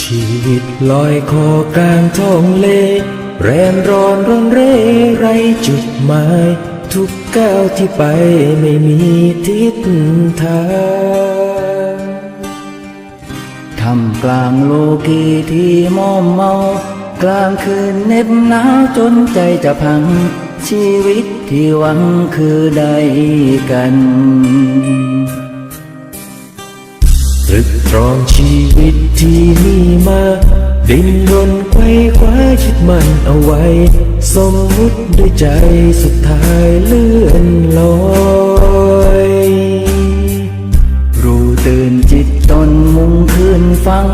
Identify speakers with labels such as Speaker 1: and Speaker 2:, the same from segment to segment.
Speaker 1: ชีวิตลอยคอกลางท้องเล แรมร้อนร้อนเร่ไรจุดหมาย ทุกก้าวที่ไปไม่มีทิศทาง
Speaker 2: ทำกลางโลกีที่มอมเมา กลางคืนเน็บหนาวจนใจจะพัง ชีวิตที่หวังคือได้กัน
Speaker 1: ตรึกตรองชีวิตที่มีมา ดิ้นรนไขว้คว้ายึดมันเอาไว้ สมมุติด้วยใจสุดท้ายเลื่อนลอย
Speaker 2: ฟัง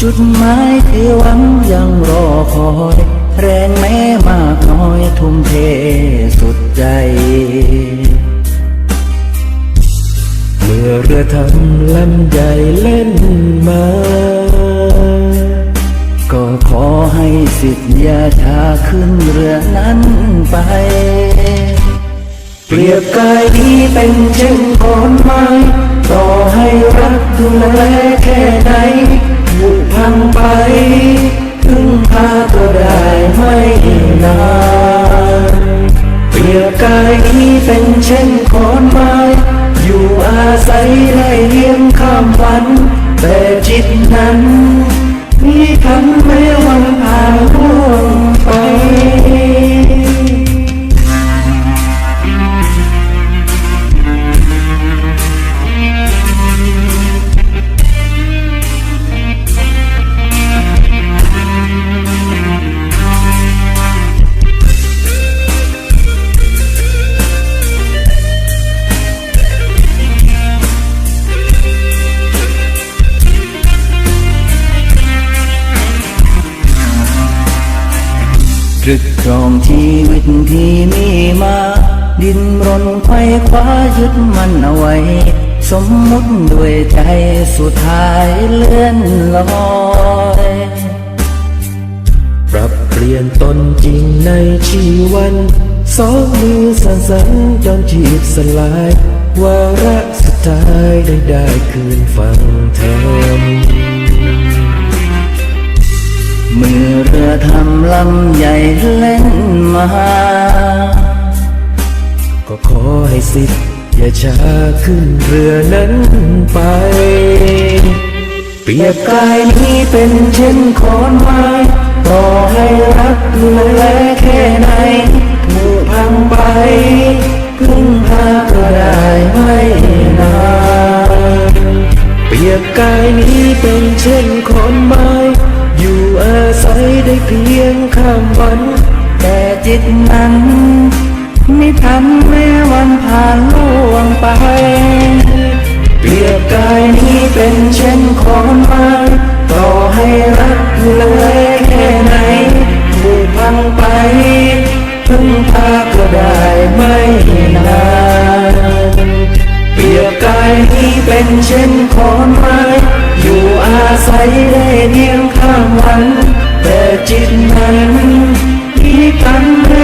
Speaker 2: จุดหมายที่หวังยังรอคอย แรงแม้มากน้อยทุ่มเทสุดใจ
Speaker 1: เมื่อเรือทำลำใหญ่เล่นมา
Speaker 2: ก็ขอให้สิทธิ์ยาชาขึ้นเรือนั้นไป
Speaker 1: เปรียบกายนี้เป็นเช่นขอนไม้ต่อให้ ยกายนี้เป็นเช่นขอนไม้ อยู่อาศัยได้เลี้ยงข้ามวัน แต่จิตนั้นมีคันแม้วันผ่านล่วงไป
Speaker 2: ตรึกตรองชีวิตที่มีมา ดินรนไขว้คว้ายึดมันเอาไว้ สมมุติด้วยใจสุดท้ายเลื่อนลอย
Speaker 1: ปรับเปลี่ยนตนจริงในชีวันสองมือสั่นสันจนจีบสลาย วาระสุดท้ายได้ได้คืนฟังแทน
Speaker 2: เมื่อเรือทำลำใหญ่เล่นมา
Speaker 1: ก็ขอให้สิทธิ์อย่าช้าขึ้นเรือนั้นไป เปรียบกายนี้เป็นเช่นขอนไม้ต่อให้รักดูแลแค่ไหนถูกพังไปพึ่งพาก็ได้ไม่นานเปรียบกายนี้เป็นเช่นขอนไม้ อยู่อาศัยได้เพียงข้ามวัน
Speaker 2: แต่จิตนั้น ไม่ทันแม้วันผ่านล่วงไป
Speaker 1: เปรียบกายนี้เป็นเช่นขอนไม้ต่อให้รักดูแลแค่ไหนถูกพังไปพึ่งพาก็ได้ไม่นานเปรียบกายนี้เป็นเช่นขอนไม้ อาศัยได้เพียงข้ามวัน
Speaker 2: แต่จิตนั้นมีกันเรื่